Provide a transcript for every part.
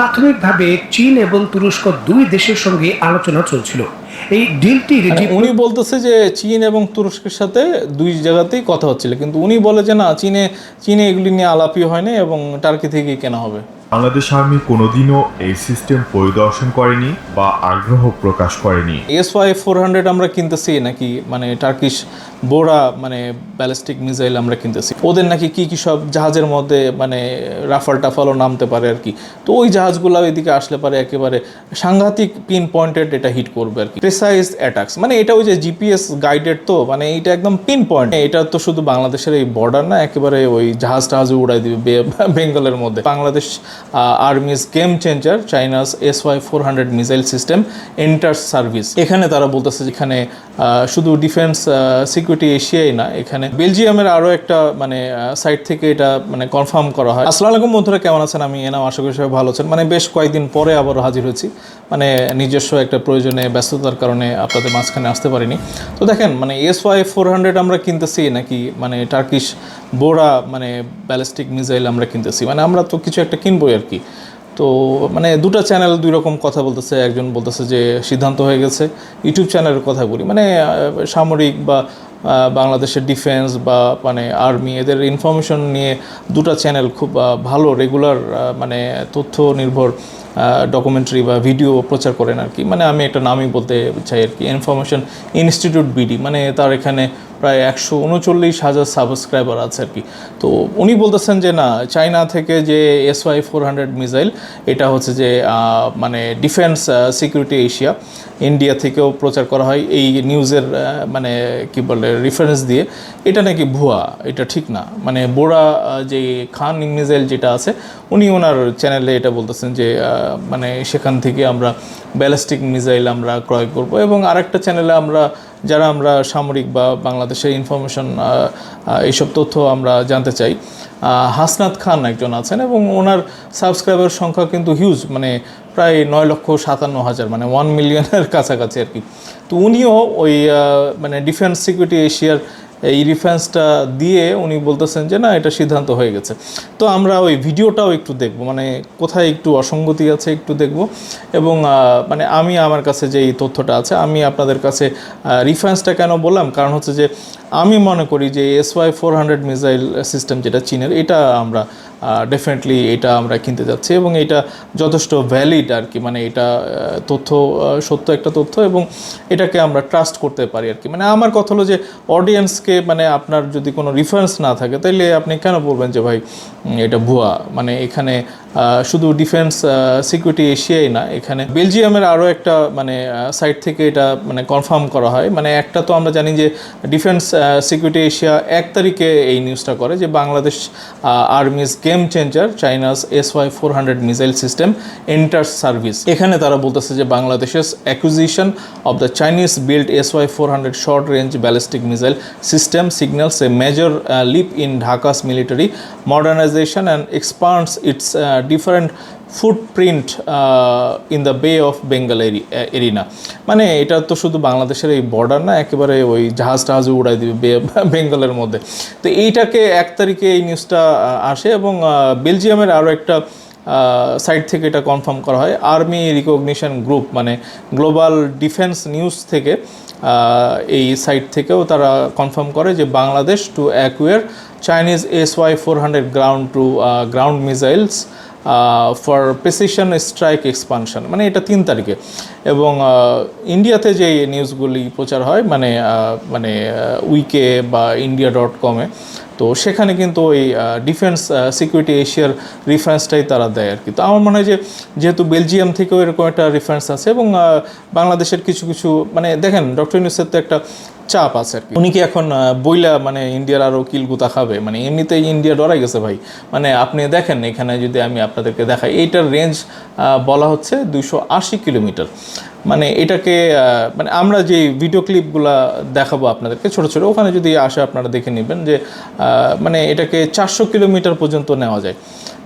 প্রাথমিকভাবে চীন এবং তুরস্ক দুই দেশের সঙ্গে আলোচনা চলছিল। এই ডিলটির মানে উনি বলতেছে যে চীন এবং তুরস্কের সাথে দুই জায়গাতেই কথা হচ্ছিল। কিন্তু উনি বলে যে না চীনে চীনে এগুলি নিয়ে আলাপই হয়নি এবং টার্কি থেকেই কেনা হবে। বাংলাদেশ আর্মি কোনোদিনও এই সিস্টেম পরিদর্শন করেনি বা আগ্রহ প্রকাশ করেনি। এস ওয়াই ফোর হান্ড্রেড আমরা কিনতেছি নাকি? মানে টার্কিশ বোরা মানে ব্যালিস্টিক মিসাইল আমরা কিনতেছি। ওদের নাকি কি কি সব জাহাজের মধ্যে মানে রাফাল টাফালও নামতে পারে আর কি। তো ওই জাহাজগুলো এদিকে আসলে পারে একেবারে সাংঘাতিক পিন পয়েন্টেড এটা হিট করবে আর কি। প্রেসাইজ অ্যাটাকস মানে এটা ওই যে জিপিএস গাইডেড তো মানে এটা একদম পিন পয়েন্ট এটা তো শুধু বাংলাদেশের এই বর্ডার না, একেবারে ওই জাহাজ টাহাজ উড়াই দিবে বেঙ্গলের মধ্যে। Bangladesh army's game changer China's S Y four hundred missile system enter service এখানে তারা বলতেছে যেখানে শুধু ডিফেন্স সিকিউরিটি এশিয়াই না, এখানে বেলজিয়ামের আরও একটা মানে সাইট থেকে এটা মানে কনফার্ম করা হয়। আসসালামু আলাইকুম বন্ধুরা, কেমন আছেন? আমি এনাম, আশা করি সবাই ভালো আছেন। মানে বেশ কয়েকদিন পরে আবার হাজির হয়েছি। মানে নিজস্ব একটা প্রয়োজনে, ব্যস্ততার কারণে আপনাদের মাঝখানে আসতে পারিনি। তো দেখেন মানে এস ওয়াই ফোর হান্ড্রেড আমরা কিনতেছি নাকি মানে টার্কিশ বোরা মানে ব্যালিস্টিক মিসাইল আমরা কিনতেছি। মানে আমরা তো কিছু একটা কিনবোই আর কি। তো মানে দুটো চ্যানেল দুই রকম কথা বলতেছে। একজন বলতেছে যে, সিদ্ধান্ত হয়ে গেছে। ইউটিউব চ্যানেলের কথা বলি। মানে সামরিক বা বাংলাদেশের ডিফেন্স বা মানে আর্মি এদের ইনফরমেশন নিয়ে দুটা চ্যানেল খুব ভালো রেগুলার মানে তথ্য নির্ভর ডকুমেন্টারি বা ভিডিও প্রচার করেন আর কি। মানে আমি একটা নামই বলতে চাই আর কি। ইনফরমেশন ইনস্টিটিউট বিডি মানে তার এখানে প্রায় একশো উনচল্লিশ হাজার সাবস্ক্রাইবার আছে আর কি। তো উনি বলতেছেন যে, না, চায়না থেকে যে S Y four hundred missile এটা হচ্ছে যে মানে ডিফেন্স সিকিউরিটি এশিয়া ইন্ডিয়া থেকেও প্রচার করা হয়। এই নিউজের মানে কি বলে রেফারেন্স দিয়ে। এটা নাকি ভুয়া? এটা ঠিক না। মানে বোরা যে খান মিসাইল যেটা আছে, উনি ওনার চ্যানেলে এটা বলতেছেন যে মানে সেখান থেকে আমরা ব্যালিস্টিক মিসাইল আমরা ক্রয় করব এবং আরেকটা চ্যানেলে আমরা, যারা আমরা সামরিক বা বাংলাদেশের ইনফরমেশন এইসব তথ্য আমরা জানতে চাই হাসনাত খান একজন আছেন এবং ওনার সাবস্ক্রাইবার সংখ্যা কিন্তু হিউজ মানে প্রায় নয় লক্ষ সাতান্ন হাজার মানে ওয়ান মিলিয়নের কাছাকাছি আর কি। তো উনিও ওই মানে ডিফেন্স সিকিউরিটি এশিয়ার এই রিফারেন্সটা দিয়ে উনি বলতেছেন যে, না, এটা সিদ্ধান্ত হয়ে গেছে। তো আমরা ওই ভিডিওটাও একটু দেখব মানে কোথায় একটু অসঙ্গতি আছে একটু দেখব। এবং মানে আমি আমার কাছে যে এই তথ্যটা আছে, আমি আপনাদের কাছে রিফারেন্সটা কেন বললাম? কারণ হচ্ছে যে আমি মনে করি যে S Y four hundred missile system যেটা চীনের, এটা আমরা ডেফিনেটলি এটা আমরা কিনতে যাচ্ছি এবং এটা যথেষ্ট ভ্যালিড আর কি। মানে এটা তথ্য সত্য একটা তথ্য এবং এটাকে আমরা ট্রাস্ট করতে পারি আর কি। মানে আমার কথা হলো যে অডিয়েন্সকে মানে আপনার যদি কোনো রিফারেন্স না থাকে, তাইলে আপনি কেন বলবেন যে ভাই এটা ভুয়া? মানে এখানে শুধু ডিফেন্স সিকিউরিটি এশিয়াই না, এখানে বেলজিয়ামের আরও একটা মানে সাইট থেকে এটা মানে কনফার্ম করা হয়। মানে একটা তো আমরা জানি যে ডিফেন্স সিকিউরিটি এশিয়া এক তারিখে এই নিউজটা করে যে Bangladesh army's game changer China's S Y four hundred missile system enter service এখানে তারা বলতেছে যে বাংলাদেশের acquisition of the Chinese build S Y four hundred short range ballistic missile system signals a major leap in Dhaka's military modernisation and expands its uh, footprint in the bay of Bengal arena মানে এটা তো শুধু বাংলাদেশের এই border না একেবারে ওই জাহাজ টাহাজে উড়াই দিবে বে- বেঙ্গলের মধ্যে। তো এইটাকে এক তারিখে এই নিউজটা আসে এবং বেলজিয়ামের আরও একটা সাইট থেকে এটা কনফার্ম করা হয়। আর্মি রিকগনিশন গ্রুপ মানে গ্লোবাল ডিফেন্স নিউজ থেকে এই সাইট থেকেও তারা কনফার্ম করে যে Bangladesh to acquire Chinese S Y four hundred ground to ground missiles for precision strike expansion মানে এটা তিন তারিখে। এবং ইন্ডিয়াতে যে নিউজগুলি প্রচার হয় মানে মানে উইকে বা ইন্ডিয়া ডট কমে তো সেখানে কিন্তু ওই ডিফেন্স সিকিউরিটি এশিয়ার রেফারেন্সটাই তারা দেয় আর কি। তো আমার মনে হয় যে, যেহেতু বেলজিয়াম থেকেও এরকম একটা রেফারেন্স আছে এবং বাংলাদেশের কিছু কিছু মানে দেখেন ডক্টর ইউনুসের তো একটা চাপ আছে আর কি। উনি কি এখন বইলা মানে ইন্ডিয়ার আরও কিলগুতা খাবে? মানে এমনিতেই ইন্ডিয়া ডরাই গেছে ভাই। মানে আপনি দেখেন, এখানে যদি আমি আপনাদেরকে দেখাই, এইটার রেঞ্জ বলা হচ্ছে দুইশো আশি কিলোমিটার। মানে এটাকে মানে আমরা যে ভিডিও ক্লিপগুলো দেখাবো আপনাদেরকে, ছোট ছোট, ওখানে যদি আসে আপনারা দেখে নেবেন যে মানে এটাকে চারশো কিলোমিটার পর্যন্ত নেওয়া যায়।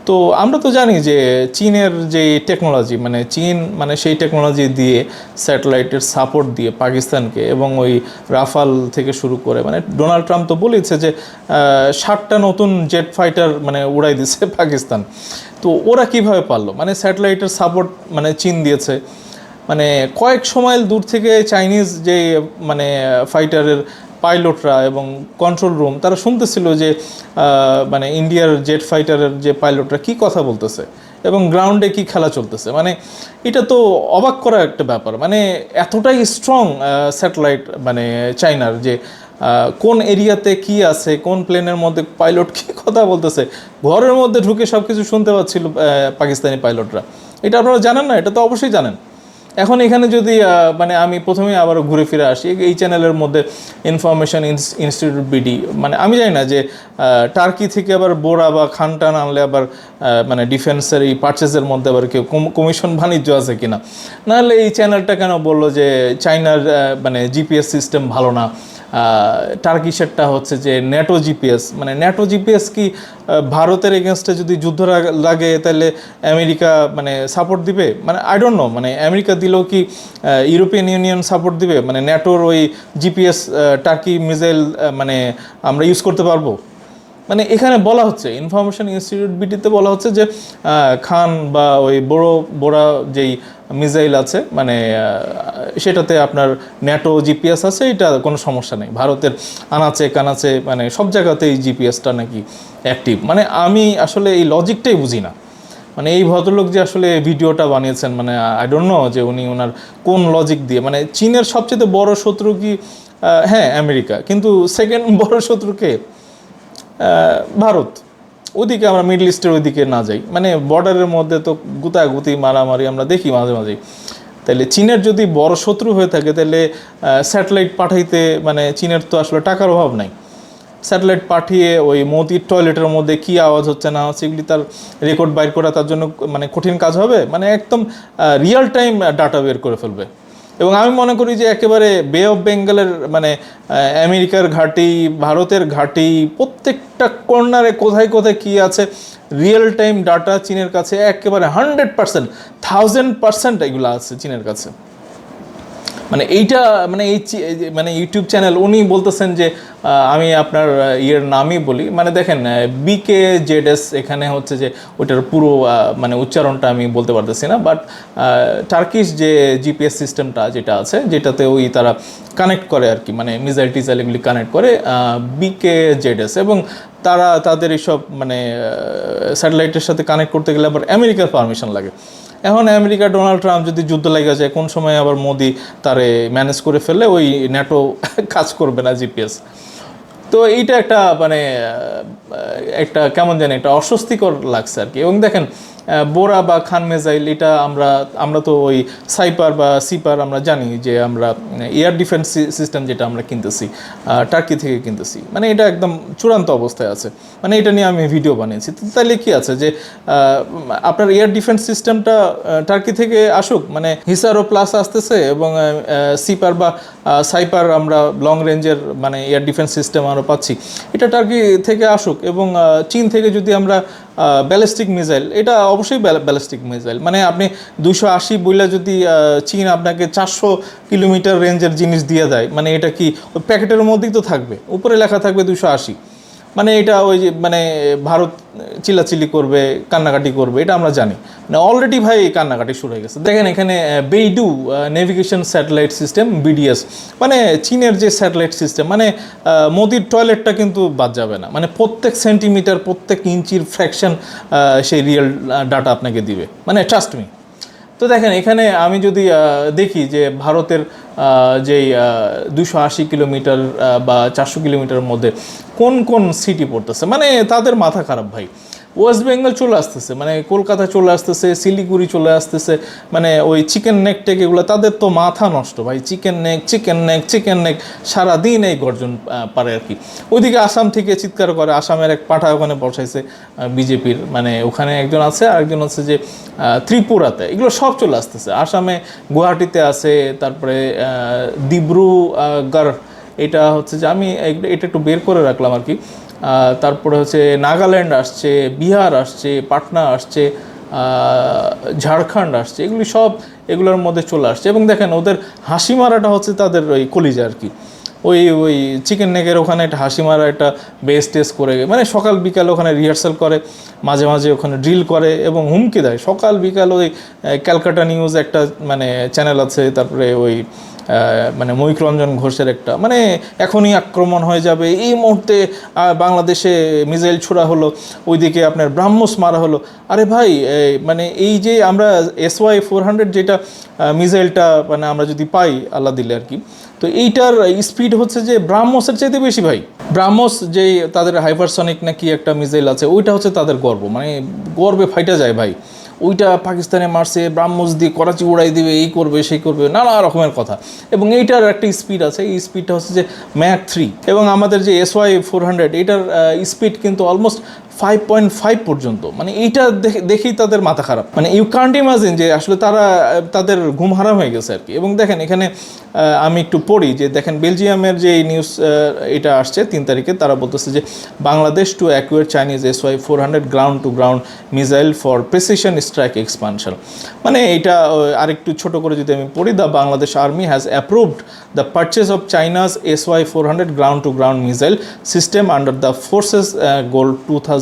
তো আমরা তো জানি যে চীনের যে টেকনোলজি মানে চীন মানে সেই টেকনোলজি দিয়ে স্যাটেলাইটের সাপোর্ট দিয়ে পাকিস্তানকে এবং ওই রাফাল থেকে শুরু করে মানে ডোনাল্ড ট্রাম্প তো বলেছে যে ষাটটা নতুন জেট ফাইটার মানে উড়াই দিছে পাকিস্তান। তো ওরা কীভাবে পারল? মানে স্যাটেলাইটের সাপোর্ট মানে চীন দিয়েছে। মানে কয়েকশো মাইল দূর থেকে চাইনিজ যে মানে ফাইটারের পাইলটরা এবং কন্ট্রোল রুম তারা শুনতেছিল যে মানে ইন্ডিয়ার জেট ফাইটারের যে পাইলটরা কি কথা বলতেছে এবং গ্রাউন্ডে কি খেলা চলতেছে। মানে এটা তো অবাক করা একটা ব্যাপার। মানে এতটাই স্ট্রং স্যাটেলাইট মানে চাইনার যে কোন এরিয়াতে কি আছে, কোন প্লেনের মধ্যে পাইলট কি কথা বলতেছে, ঘরের মধ্যে ঢুকে সব কিছু শুনতে পাচ্ছিল পাকিস্তানি পাইলটরা। এটা আপনারা জানেন না? এটা তো অবশ্যই জানেন। এখন এখানে যদি মানে আমি প্রথমে আবারও ঘুরে ফিরে আসি, এই চ্যানেলের মধ্যে ইনফরমেশন ইনস্টিটিউট বিডি মানে আমি জানি না যে টার্কি থেকে আবার বোরা বা খানটান আনলে আবার মানে ডিফেন্সের এই পার্চেসের মধ্যে আবার কেউ কমিশন বাণিজ্য আছে কিনা? নাহলে এই চ্যানেলটা কেন বলল যে চাইনার মানে জিপিএস সিস্টেম ভালো না? টার্কিশেরটা হচ্ছে যে ন্যাটো জিপিএস। মানে ন্যাটো জিপিএস কি ভারতের এগেনস্টে যদি যুদ্ধ লাগে, তাহলে আমেরিকা মানে সাপোর্ট দিবে? মানে আই ডোন্ট নো মানে আমেরিকা দিলেও কি ইউরোপিয়ান ইউনিয়ন সাপোর্ট দিবে? মানে ন্যাটোর ওই জিপিএস টার্কি মিসাইল মানে আমরা ইউজ করতে পারব? মানে এখানে বলা হচ্ছে ইনফরমেশন ইনস্টিটিউট বিটিতে বলা হচ্ছে যে খান বা ওই বড় বড়া যেই মিসাইল আছে মানে সেটাতে আপনার ন্যাটো জিপিএস আছে, এটা কোনো সমস্যা নেই। ভারতের আনাচে, কানাচে মানে সব জায়গাতেই জিপিএসটা নাকি অ্যাক্টিভ মানে আমি আসলে এই লজিকটাই বুঝি না। মানে এই ভদ্রলোক যে আসলে ভিডিওটা বানিয়েছেন মানে আই ডোন্ট নো যে উনি ওনার কোন লজিক দিয়ে মানে চীনের সবচেয়ে বড় শত্রু কি? হ্যাঁ আমেরিকা। কিন্তু সেকেন্ড বড় শত্রুকে ভারত। ওদিকে আমরা মিডল ইস্টের ওইদিকে না যাই। মানে বর্ডারের মধ্যে তো গুতাগুতি, মারামারি আমরা দেখি মাঝে মাঝে তাহলে চীনের যদি বড় শত্রু হয়ে থাকে তাহলে স্যাটেলাইট পাঠাইতে মানে চীনের তো আসলে টাকার অভাব নাই। স্যাটেলাইট পাঠিয়ে ওই মোদির টয়লেটের মধ্যে কি আওয়াজ হচ্ছে না হচ্ছে, এগুলি তার রেকর্ড বাইর করা তার জন্য মানে কঠিন কাজ হবে। মানে একদম রিয়েল টাইম ডাটা বের করে ফেলবে। এবং আমি মনে করি যে একেবারে বে অফ বেঙ্গলের মানে আমেরিকার ঘাটি, ভারতের ঘাটি, প্রত্যেকটা কর্নারে কোথায় কোথায় কী আছে রিয়েল টাইম ডাটা চীনের কাছে একেবারে হান্ড্রেড পার্সেন্ট থাউজেন্ড পার্সেন্ট এগুলো আছে চীনের কাছে। মানে এইটা মানে এই মানে ইউটিউব চ্যানেল, উনি বলতেছেন যে আমি আপনার ইয়ের নামই বলি। মানে দেখেন বিকে জেড এস এখানে হচ্ছে যে, ওইটার পুরো মানে উচ্চারণটা আমি বলতে পারতেছি না বাট টার্কিশ যে জিপিএস সিস্টেমটা যেটা আছে যেটাতে ওই তারা কানেক্ট করে আর কি মানে মিসাইল টিজাইল এগুলি কানেক্ট করে বিকে জেড এস এবং তারা, তাদের এইসব মানে স্যাটেলাইটের সাথে কানেক্ট করতে গেলে আবার আমেরিকার পারমিশন লাগে। এখন আমেরিকা ডোনাল্ড ট্রাম্প যদি যুদ্ধ লেগে যায় কোন সময় আবার মোদি তারে ম্যানেজ করে ফেলে ওই ন্যাটো কাজ করবে না জিপিএস তো এইটা একটা মানে একটা কেমন জানি একটা অস্বস্তিকর লাগছে আর কি। এবং দেখেন বোরা বা খান মেজাইল এটা আমরা আমরা তো ওই সাইপার বা সিপার আমরা জানি যে আমরা এয়ার ডিফেন্স সিস্টেম যেটা আমরা কিনতেছি টার্কি থেকে কিনতেছি। মানে এটা একদম চূড়ান্ত অবস্থায় আছে। মানে এটা নিয়ে আমি ভিডিও বানিয়েছি। তো তাহলে কি আছে যে আপনার এয়ার ডিফেন্স সিস্টেমটা টার্কি থেকে আসুক মানে হিসারও প্লাস আসতেছে এবং সিপার বা সাইপার আমরা লং রেঞ্জের মানে এয়ার ডিফেন্স সিস্টেম আরও পাচ্ছি। এটা টার্কি থেকে আসুক এবং চীন থেকে যদি আমরা ব্যালিস্টিক মিসাইল, এটা অবশ্যই ব্যালিস্টিক মিসাইল। মানে আপনি দুশো আশি বইলা যদি চীন আপনাকে চারশো কিলোমিটার রেঞ্জের জিনিস দিয়ে দেয় মানে এটা কি প্যাকেটের মধ্যেই তো থাকবে, উপরে লেখা থাকবে দুশো আশি। মানে এটা ওই যে মানে ভারত চিল্লাচিল্লি করবে, কান্নাকাটি করবে, এটা আমরা জানি। মানে অলরেডি ভাই কান্নাকাটি শুরু হয়ে গেছে। দেখেন এখানে Beidou navigation satellite system BDS মানে চীনের যে স্যাটেলাইট সিস্টেম মানে মোদির টয়লেটটা কিন্তু বাদ যাবে না। মানে প্রত্যেক সেন্টিমিটার প্রত্যেক ইঞ্চির ফ্র্যাকশন সেই রিয়েল ডাটা আপনাকে দিবে। মানে ট্রাস্ট মি তো দেখেন, এখানে আমি যদি দেখি যে ভারতের যেই দুশো আশি কিলোমিটার বা চারশো কিলোমিটার মধ্যে কোন কোন সিটি পড়তেছে? মানে তাদের মাথা খারাপ ভাই। ওয়েস্ট বেঙ্গল চলে আসতেছে মানে কলকাতা চলে আসতেছে শিলিগুড়ি চলে আসতেছে মানে ওই চিকেন নেক টেক এগুলো তাদের তো মাথা নষ্ট ভাই chicken neck chicken neck chicken neck সারাদিন এই গর্জন পারে আর কি। ওইদিকে আসাম থেকে চিৎকার করে আসামের এক পাঠা ওখানে বসাইছে বিজেপির মানে ওখানে একজন আছে আরেকজন হচ্ছে যে ত্রিপুরাতে এগুলো সব চলে আসতেছে। আসামে গুয়াহাটিতে আছে তারপরে আহ, দিব্রুগড় এটা হচ্ছে যে আমি এটা একটু বের করে রাখলাম আর কি। তারপরে হচ্ছে নাগাল্যান্ড আসছে, বিহার আসছে, পাটনা আসছে ঝাড়খণ্ড আসছে, এগুলি সব এগুলোর মধ্যে চলে আসছে। এবং দেখেন ওদের হাসি মারাটা হচ্ছে তাদের ওই কলিজা আর কি। ওই ওই চিকেন নেকের ওখানে একটা হাসি মারা একটা বেস টেস্ট করে মানে সকাল বিকাল ওখানে রিহার্সাল করে, মাঝে মাঝে ওখানে ড্রিল করে এবং হুমকি দেয়। সকাল বিকাল ওই ক্যালকাটা নিউজ একটা মানে চ্যানেল আছে, তারপরে ওই মানে মৈক রঞ্জন ঘোষের একটা মানে এখনই আক্রমণ হয়ে যাবে। এই মুহূর্তে বাংলাদেশে মিসাইল ছোড়া হলো, ওইদিকে আপনার ব্রাহ্মস মারা হলো। আরে ভাই মানে এই যে আমরা এস ওয়াই ফোর হান্ড্রেড যেটা মিসাইলটা মানে আমরা যদি পাই, আল্লাহ দিলে আর কি। তো এইটার স্পিড হচ্ছে যে ব্রাহ্মসের চাইতে বেশি ভাই। ব্রাহ্মস যে তাদের হাইপারসনিক নাকি একটা মিসাইল আছে, ওইটা হচ্ছে তাদের গর্ব। মানে গর্বে ফাইটা যায় ভাই। ওইটা পাকিস্তানে মারছে, ব্রাহ্মস দিয়ে করাচি উড়াই দিবে, এই করবে, সেই করবে, নানা রকমের কথা। এবং এইটার একটা স্পিড আছে, এই স্পিডটা হচ্ছে যে ম্যাক থ্রি এবং আমাদের যে এস ওয়াই ফোর হান্ড্রেড এইটার স্পিড কিন্তু অলমোস্ট ফাইভ পয়েন্ট ফাইভ পর্যন্ত। মানে এইটা দেখে দেখেই তাদের মাথা খারাপ। মানে ইউ কান্ট ইমাজিন যে আসলে তারা তাদের ঘুম হারাম হয়ে গেছে আর কি এবং দেখেন এখানে আমি একটু পড়ি যে দেখেন বেলজিয়ামের যে নিউজ এটা আসছে তিন তারিখে তারা বলতেছে যে Bangladesh to acquire Chinese S Y four hundred ground to ground missile for precision strike expansion মানে এটা আরেকটু ছোট করে যদি আমি পড়ি the Bangladesh army has approved the purchase of China's S Y four hundred ground to ground missile system under the Forces uh, Goal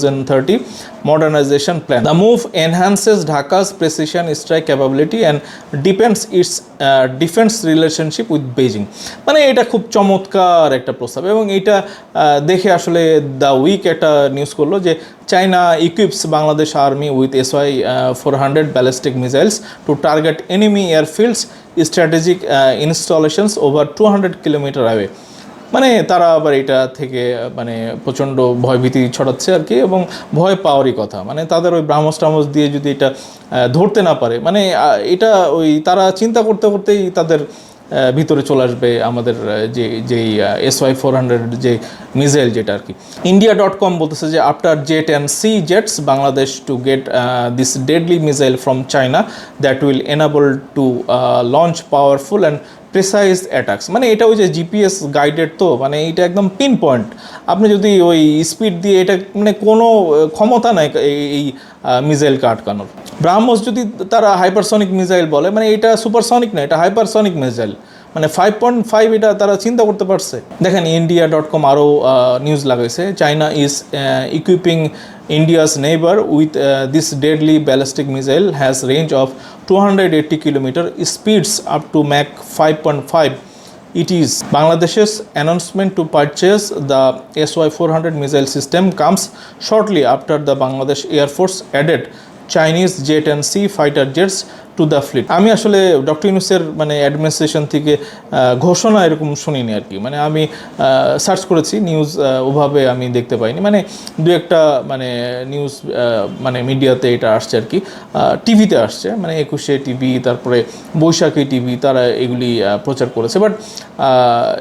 2030 modernization plan. The move enhances Dhaka's precision strike capability and deepens its uh, defense relationship with Beijing. মানে এটা খুব চমৎকার একটা প্রস্তাব এবং এটা দেখে আসলে দ্য উইক একটা নিউজ করল যে China equips Bangladesh army with S Y four hundred ballistic missiles to target enemy airfields strategic installations over two hundred kilometre away মানে তারা আবার এটা থেকে মানে প্রচণ্ড ভয়ভীতি ছড়াচ্ছে আর কি এবং ভয় পাওয়ারই কথা। মানে তাদের ওই ব্রাহ্মস টামস দিয়ে যদি এটা ধরতে না পারে মানে এটা ওই তারা চিন্তা করতে করতেই তাদের ভিতরে চলে আসবে আমাদের যে, যেই এস ওয়াই ফোর হান্ড্রেড যে মিসাইল যেটা আর কি। ইন্ডিয়া ডট কম বলতেছে যে after jet and C jets Bangladesh to get this deadly missile from China that will enable to launch powerful and precise attacks মানে এটা ওই যে জিপিএস গাইডেড তো মানে এটা একদম পিন পয়েন্ট আপনি যদি ওই স্পিড দিয়ে এটা মানে কোনো ক্ষমতা নাই এই- মিসাইলকে আটকানোর। ব্রাহ্মস যদি তারা হাইপারসনিক মিসাইল বলে মানে এটা সুপারসনিক না, এটা হাইপারসনিক মিসাইল মানে ফাইভ পয়েন্ট ফাইভ এটা তারা চিন্তা করতে পারছে। দেখেন ইন্ডিয়া ডট কম আরও নিউজ লাগাইছে। China is equipping India's neighbour with this deadly ballistic missile has range of 280 kilometer speeds up to Mach 5.5 it is Bangladesh's announcement to purchase the SY-400 missile system comes shortly after the Bangladesh Air Force added Chinese J-10C fighter jets to the fleet আমি আসলে doctor ইউনুসের মানে administration থেকে ঘোষণা এরকম শুনিনি আর কি। মানে আমি সার্চ করেছি নিউজ ওভাবে আমি দেখতে পাইনি। মানে দু একটা মানে নিউজ মানে মিডিয়াতে এটা আসছে আর কি। টিভিতে আসছে মানে একুশে টিভি তারপরে বৈশাখী টিভি তারা এগুলি প্রচার করেছে। বাট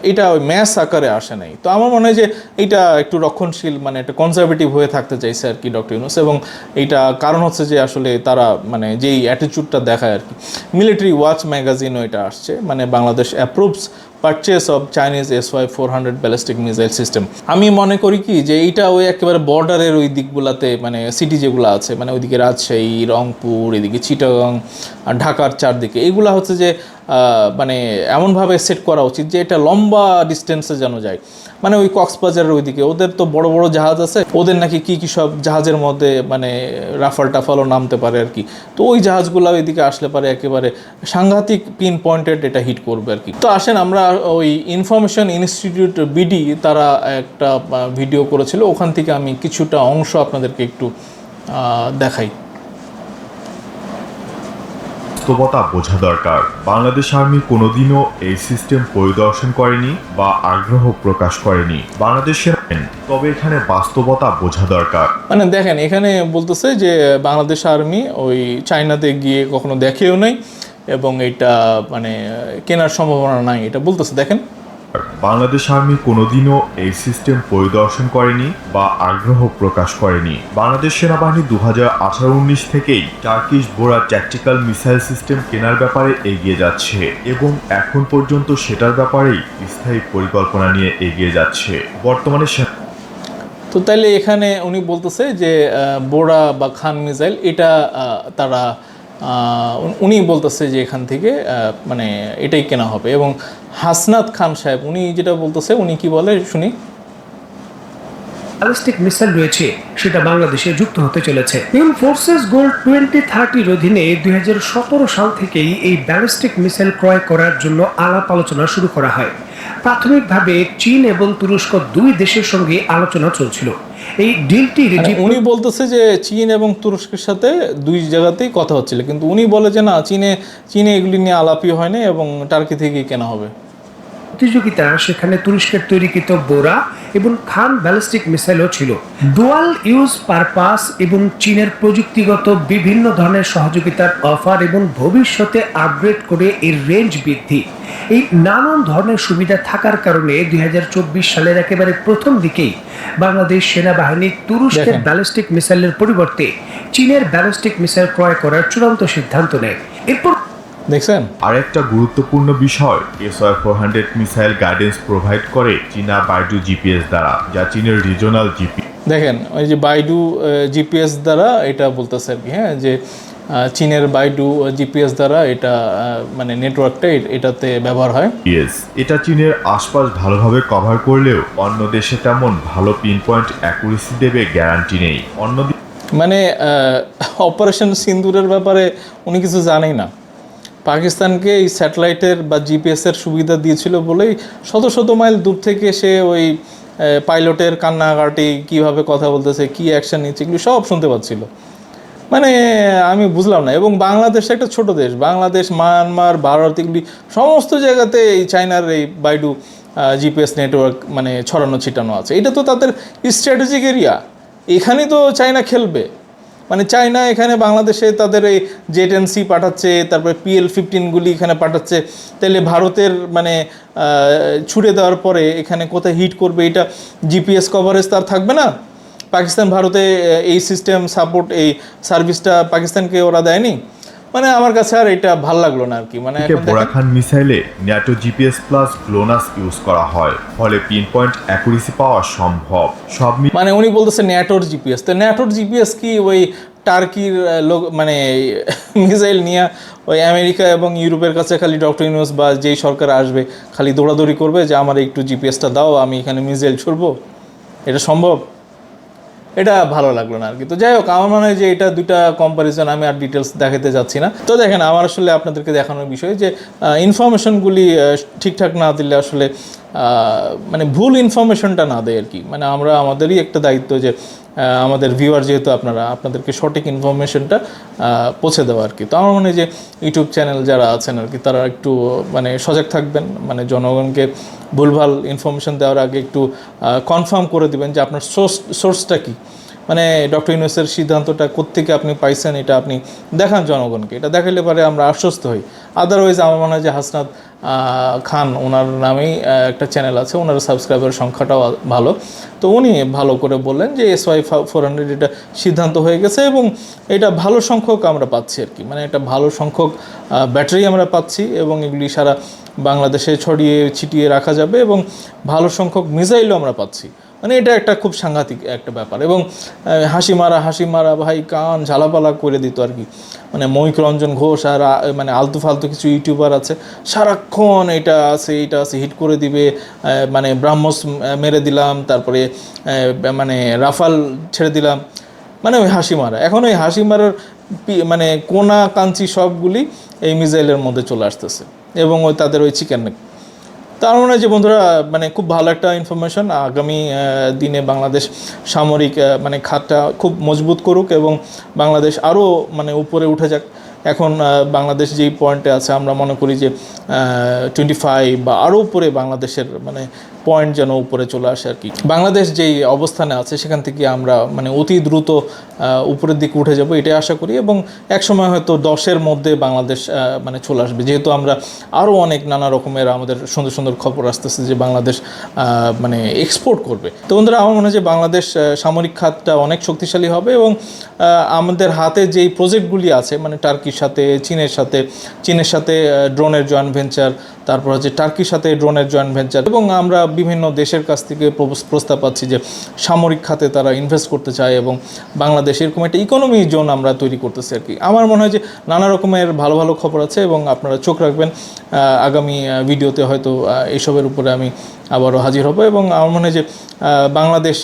এটা ওই ম্যাস আকারে আসে নাই। তো আমার মনে হয় যে এটা একটু রক্ষণশীল মানে একটা কনজারভেটিভ হয়ে থাকতে চাইছে আর কি ডক্টর ইউনুস এবং এটা কারণ হচ্ছে যে আসলে তারা মানে যেই অ্যাটিচিউডটা দেখায় আর কি মিলিটারি ওয়াচ ম্যাগাজিনও এটা আসছে মানে Bangladesh approves purchase of Chinese S Y four hundred ballistic missile system আমি মনে করি কি, যে এইটা ওই একেবারে বর্ডারের ওই দিকগুলাতে মানে সিটি যেগুলো আছে মানে ওইদিকে রাজশাহী, রংপুর, এদিকে চিটাগং আর ঢাকার চারদিকে এইগুলো হচ্ছে যে মানে এমনভাবে সেট করা উচিত যে এটা লম্বা ডিস্টেন্সে যেন যায়। মানে ওই কক্সবাজারের ওইদিকে। ওদের তো বড় বড় জাহাজ আছে, ওদের নাকি কি কি সব জাহাজের মধ্যে মানে রাফাল টাফালও নামতে পারে আর কি। তো ওই জাহাজগুলো ওইদিকে আসলে পারে একেবারে সাংঘাতিক পিন পয়েন্টেড এটা হিট করবে আর কি। তো আসেন, আমরা ওই ইনফরমেশন ইনস্টিটিউট বিডি তারা একটা ভিডিও করেছিল। ওখান থেকে আমি কিছুটা অংশ আপনাদেরকে একটু দেখাই। বাস্তবতা বোঝা দরকার। বাংলাদেশ আর্মি কোনোদিনও এই সিস্টেম পরিদর্শন করেনি বা আগ্রহ প্রকাশ করেনি। বাংলাদেশের তবে এখানে বাস্তবতা বোঝা দরকার। মানে দেখেন, এখানে বলতেছে যে, বাংলাদেশ আর্মি ওই চায়নাতে গিয়ে কখনো দেখেও নাই এবং এটা মানে কেনার সম্ভাবনা নাই, এটা বলতেছে। দেখেন। বাংলাদেশ আর্মি কোনোদিনও এই সিস্টেম পরিদর্শন করেনি বা আগ্রহ প্রকাশ করেনি। বাংলাদেশ সেনাবাহিনী দু হাজার আঠারো উনিশ থেকেই Turkish Bora tactical missile system কেনার ব্যাপারে এগিয়ে যাচ্ছে এবং এখন পর্যন্ত সেটার ব্যাপারেই স্থায়ী পরিকল্পনা নিয়ে এগিয়ে যাচ্ছে। বর্তমানে তো তাইলে এখানে উনি বলতেছে যে বোরা বা খান মিসাইল এটা তারা উনি- বলতেছে যে এখান থেকে মানে এটাই কেনা হবে। এবং হাসনাত খান সাহেব, উনি যেটা বলতেছে, উনি কি বলে, শুনি। ব্যালিস্টিক মিসাইল রয়েছে, সেটা বাংলাদেশে যুক্ত হতে চলেছে। ইউন ফোর্সেস গোল টোয়েন্টি থার্টির অধীনে দুই সতেরো সাল থেকেই এই ব্যালিস্টিক মিসাইল ক্রয় করার জন্য আলাপ আলোচনা শুরু করা হয়। প্রাথমিকভাবে চীন এবং তুরস্ক দুই দেশের সঙ্গে আলোচনা চলছিল। এই ডিলটি মানে উনি বলতেছে যে চীন এবং তুরস্কের সাথে দুই জায়গাতেই কথা হচ্ছিল। কিন্তু উনি বলে যে না চীনে চীনে এগুলি নিয়ে আলাপি হয়নি না এবং টার্কি থেকেই কেনা হবে। প্রতিযোগিতা সেখানে তুরস্কের তৈরিকৃত বোরা এবং খান ব্যালিস্টিক মিসাইলও ছিল। ডুয়াল ইউজ পারপাস এবং চীনের প্রযুক্তিগত বিভিন্ন ধরনের সহযোগিতার অফার এবং ভবিষ্যতে আপগ্রেড করে এর রেঞ্জ বৃদ্ধি। এই নানান ধরনের সুবিধা থাকার কারণে দুই হাজার চব্বিশ সালের একেবারে প্রথম দিকেই বাংলাদেশ সেনাবাহিনী তুরস্কের। ব্যালিস্টিক মিসাইলের পরিবর্তে চীনের ব্যালিস্টিক মিসাইল ক্রয় করার চূড়ান্ত সিদ্ধান্ত নেয়। এরপর দেখছেন আরেকটা গুরুত্বপূর্ণ বিষয় S Y four hundred missile guidance provide করে চীনা বাইডু জিপিএস দ্বারা যা চীনের রিজনাল জিপি দেখেন ওই যে বাইডু জিপিএস দ্বারা এটা বলতেছে আর কি হ্যাঁ যে চীনের বাইডু জিপিএস দ্বারা এটা মানে নেটওয়ার্কটা এটাতে ব্যবহার হয়। ইয়েস এটা চীনের আশপাশ ভালোভাবে কভার করলেও অন্য দেশে তেমন ভালো পিন পয়েন্ট অ্যাকুরেসি দেবে গ্যারান্টি নেই। অন্যদিকে মানে অপারেশন সিন্দুরের ব্যাপারে উনি কিছু জানেই না। পাকিস্তানকে এই স্যাটেলাইটের বা জিপিএসের সুবিধা দিয়েছিল বলেই শত শত মাইল দূর থেকে সে ওই পাইলটের কান্নাকাটি, কীভাবে কথা বলতেছে, কি অ্যাকশন নিচ্ছে, এগুলো সব শুনতে পাচ্ছিল। মানে আমি বুঝলাম না। এবং বাংলাদেশ একটা ছোট দেশ। বাংলাদেশ, মায়ানমার, ভারত, এগুলি সমস্ত জায়গাতে এই চায়নার এই বাইডু জিপিএস নেটওয়ার্ক মানে ছড়ানো, ছিটানো আছে। এটা তো তাদের স্ট্র্যাটেজিক এরিয়া এখানেই তো চায়না খেলবে। মানে চায়না এখানে, বাংলাদেশে তাদের এই জেট এন সি পাঠাচ্ছে, তারপরে পিএল ফিফটিনগুলি এখানে পাঠাচ্ছে। তাহলে ভারতের মানে ছুড়ে দেওয়ার পরে এখানে কোথায় হিট করবে এটা জিপিএস কভারেজ তার থাকবে না। পাকিস্তান, ভারতে এই সিস্টেম সাপোর্ট এই সার্ভিসটা পাকিস্তানকে ওরা দেয়নি। মানে আমার কাছে আর এটা ভালো লাগল না আর কি মানে এখন বোরাখান মিসাইলে NATO GPS plus GLONASS use করা হয় ফলে পিন পয়েন্ট অ্যাকুরেসি পাওয়া সম্ভব। সব মানে উনি বলতেছে ন্যাটোর জিপিএস তো ন্যাটোর জিপিএস কি ওই টার্কির লোক মানে মিসাইল নিয়ে ওই আমেরিকা এবং ইউরোপের কাছে খালি ডক্টর ইউনুস বা যেই সরকার আসবে খালি দৌড়াদৌড়ি করবে যে আমার একটু জিপিএসটা দাও আমি এখানে মিসাইল ছুড়বো এটা সম্ভব? এটা ভালো লাগল না আর কি তো যাই হোক, আমার মনে হয় যে এটা দুটা কম্পারিজন আমি আর ডিটেলস দেখাতে যাচ্ছি না। তো দেখেন, আমার আসলে আপনাদেরকে দেখানোর বিষয় যে ইনফরমেশনগুলি ঠিকঠাক না দিলে আসলে মানে ভুল ইনফরমেশনটা না দেয় আর কি মানে আমরা, আমাদেরই একটা দায়িত্ব যে আমাদের ভিউয়ার যেহেতু আপনারা, আপনাদেরকে সঠিক ইনফরমেশনটা পৌঁছে দেওয়া আর কি তো আমার মনে হয় যে ইউটিউব চ্যানেল যারা আছেন আর কি তারা একটু মানে সজাগ থাকবেন। মানে জনগণকে ভুলভাল ইনফরমেশান দেওয়ার আগে একটু কনফার্ম করে দিবেন যে আপনার সোর্স সোর্সটা কী। মানে ডক্টর ইউনুসের সিদ্ধান্তটা কোত্থেকে আপনি পাইছেন এটা আপনি দেখান জনগণকে। এটা দেখাইলে পরে আমরা আশ্বস্ত হই। আদারওয়াইজ আমার মনে হয় যে হাসনাত খান, ওনার নামেই একটা চ্যানেল আছে, ওনার সাবস্ক্রাইবার সংখ্যাটাও ভালো। তো উনি ভালো করে বললেন যে এস ওয়াই ফোর হান্ড্রেড এটা সিদ্ধান্ত হয়ে গেছে এবং এটা ভালো সংখ্যক আমরা পাচ্ছি আর কি। মানে একটা ভালো সংখ্যক ব্যাটারি আমরা পাচ্ছি এবং এগুলি সারা বাংলাদেশে ছড়িয়ে ছিটিয়ে রাখা যাবে এবং ভালো সংখ্যক মিসাইলও আমরা পাচ্ছি। মানে এটা একটা খুব সাংঘাতিক একটা ব্যাপার। এবং হাসি মারা হাসি মারা, ভাই কান ঝালাপালা করে দিত আর কি। মানে মৈক রঞ্জন ঘোষ আর মানে আলতু ফালতু কিছু ইউটিউবার আছে, সারাক্ষণ এটা আছে এটা আছে, হিট করে দিবে মানে ব্রাহ্মস মেরে দিলাম, তারপরে মানে রাফাল ছেড়ে দিলাম মানে ওই হাসি মারা। এখন ওই হাসি মারার মানে কোনা, কাঞ্চি সবগুলি এই মিজাইলের মধ্যে চলে আসতেছে। এবং ওই তাদের ওই চিকেন তার মনে হয় যে বন্ধুরা মানে খুব ভালো একটা ইনফরমেশন আগামী দিনে বাংলাদেশ সামরিক মানে খাতটা খুব মজবুত করুক এবং বাংলাদেশ আরও মানে উপরে উঠে যাক। এখন বাংলাদেশ যেই পয়েন্টে আছে, আমরা মনে করি যে টোয়েন্টি ফাইভ বা আরও উপরে বাংলাদেশের মানে পয়েন্ট যেন উপরে চলে আসে আর কি। বাংলাদেশ যেই অবস্থানে আছে, সেখান থেকে আমরা মানে অতি দ্রুত উপরের দিকে উঠে যাব, এটাই আশা করি। এবং একসময় হয়তো দশের মধ্যে বাংলাদেশ মানে চলে আসবে। যেহেতু আমরা আরও অনেক নানা রকমের আমাদের সুন্দর সুন্দর খবর আসতেছে যে বাংলাদেশ মানে এক্সপোর্ট করবে। তো বন্ধুরা, আমার মনে হয় যে বাংলাদেশ সামরিক খাতটা অনেক শক্তিশালী হবে এবং আমাদের হাতে যেই প্রজেক্টগুলি আছে মানে টার্কির সাথে, চীনের সাথে চীনের সাথে ড্রোনের জয়েন্ট ভেঞ্চার তারপর হচ্ছে টার্কির সাথে ড্রোনের জয়েন্ট ভেঞ্চার এবং আমরা বিভিন্ন দেশের কাছ থেকে প্রস্তাব পাচ্ছি যে সামরিক খাতে তারা ইনভেস্ট করতে চায় এবং বাংলাদেশ এরকম একটা ইকোনমি জোন আমরা তৈরি করতেছি আর কি। আমার মনে হয় যে নানা রকমের ভালো ভালো খবর আছে এবং আপনারা চোখ রাখবেন। আগামী ভিডিওতে হয়তো এসবের উপরে আমি আবারও হাজির হব এবং আমার মনে হয় যে বাংলাদেশ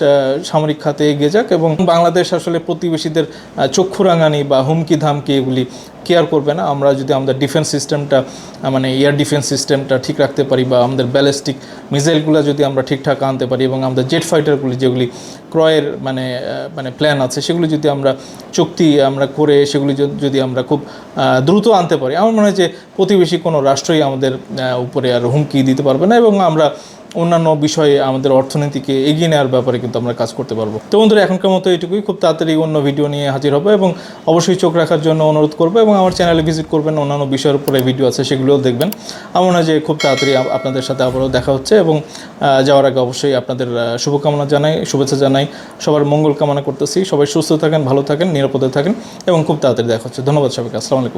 সামরিক খাতে এগিয়ে যাক এবং বাংলাদেশ আসলে প্রতিবেশীদের আহ, চক্ষু রাঙানি বা হুমকি ধামকি এগুলি কেয়ার করবে না। আমরা যদি আমাদের ডিফেন্স সিস্টেমটা মানে এয়ার ডিফেন্স সিস্টেমটা ঠিক রাখতে পারি বা আমাদের ব্যালিস্টিক মিসাইলগুলো যদি আমরা ঠিকঠাক আনতে পারি এবং আমাদের জেট ফাইটারগুলি যেগুলি ক্রয়ের মানে মানে প্ল্যান আছে সেগুলি যদি আমরা চুক্তি আমরা করে সেগুলি যদি আমরা খুব দ্রুত আনতে পারি আমার মনে হয় যে প্রতিবেশী কোনো রাষ্ট্রই আমাদের উপরে আর হুমকি দিতে পারবে না এবং আমরা অন্যান্য বিষয়ে আমাদের অর্থনীতিকে এগিয়ে নেওয়ার ব্যাপারে কিন্তু আমরা কাজ করতে পারব। তো বন্ধুরা, এখনকার মতো এটুকুই খুব তাড়াতাড়ি অন্য ভিডিও নিয়ে হাজির হবে এবং অবশ্যই চোখ রাখার জন্য অনুরোধ করব এবং আমার চ্যানেলে ভিজিট করবেন, অন্যান্য বিষয়ের উপরে ভিডিও আছে, সেগুলোও দেখবেন। আমার মনে হয় যে খুব তাড়াতাড়ি আপনাদের সাথে আবারও দেখা হচ্ছে এবং যাওয়ার আগে অবশ্যই আপনাদের শুভকামনা জানাই, শুভেচ্ছা জানাই। সবার মঙ্গল কামনা করতেছি। সবাই সুস্থ থাকেন, ভালো থাকেন, নিরাপদে থাকেন এবং খুব তাড়াতাড়ি দেখা হচ্ছে। ধন্যবাদ সবাইকে। আসসালামু আলাইকুম।